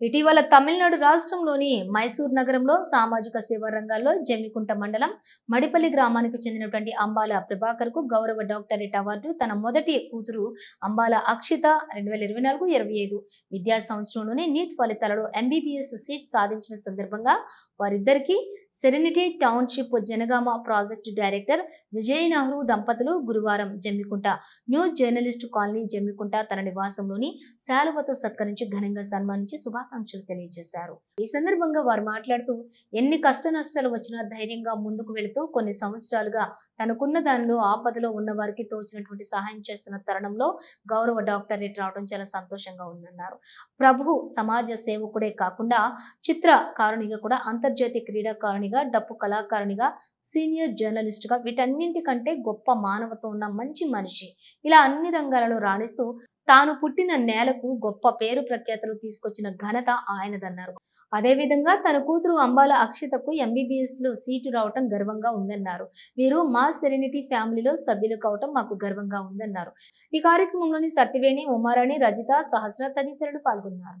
ఇటీవల తమిళనాడు రాష్ట్రంలోని మైసూర్ నగరంలో సామాజిక సేవా రంగాల్లో జమ్మికుంట మండలం మడిపల్లి గ్రామానికి చెందినటువంటి అంబాల ప్రభాకర్కు గౌరవ డాక్టరేట్ అవార్డు తన మొదటి కూతురు అంబాల అక్షిత రెండు వేల ఇరవై నాలుగు ఇరవై ఐదు విద్యా సంవత్సరంలోనే నీట్ ఫలితాలలో ఎంబీబీఎస్ సీట్ సాధించిన సందర్భంగా వారిద్దరికీ serenity township Jangaon project director Vijay Nehru దంపతులు గురువారం Jammikunta new journalist colony Jammikunta తన నివాసంలోని శాలువతో సత్కరించి ఘనంగా సన్మానించి శుభా శుభాకాంక్షలు తెలియజేశారు. ఈ సందర్భంగా వారు మాట్లాడుతూ ఎన్ని కష్ట నష్టాలు వచ్చినా ధైర్యంగా ముందుకు వెళుతూ కొన్ని సంవత్సరాలుగా తనకున్న దానిలో ఆపదలో ఉన్న వారికి తోచినటువంటి సహాయం చేస్తున్న తరుణంలో గౌరవ డాక్టరేట్ రావడం చాలా సంతోషంగా ఉందన్నారు. ప్రభు సమాజ సేవకుడే కాకుండా చిత్రకారునిగా కూడా అంతర్జాతీయ క్రీడాకారునిగా డప్పు కళాకారునిగా సీనియర్ జర్నలిస్టుగా వీటన్నింటికంటే గొప్ప మానవతో ఉన్న మంచి మనిషి. ఇలా అన్ని రంగాలలో రాణిస్తూ తాను పుట్టిన నేలకు గొప్ప పేరు ప్రఖ్యాతలు తీసుకొచ్చిన ఘనత ఆయనదన్నారు. అదేవిధంగా తన కూతురు అంబాల అక్షితకు ఎంబీబీఎస్లో సీటు రావటం గర్వంగా ఉందన్నారు. వీరు మా సెరెనిటీ ఫ్యామిలీలో సభ్యులు కావటం మాకు గర్వంగా ఉందన్నారు. ఈ కార్యక్రమంలోని సత్యవేణి ఉమారాణి రజిత సహస్ర తదితరులు పాల్గొన్నారు.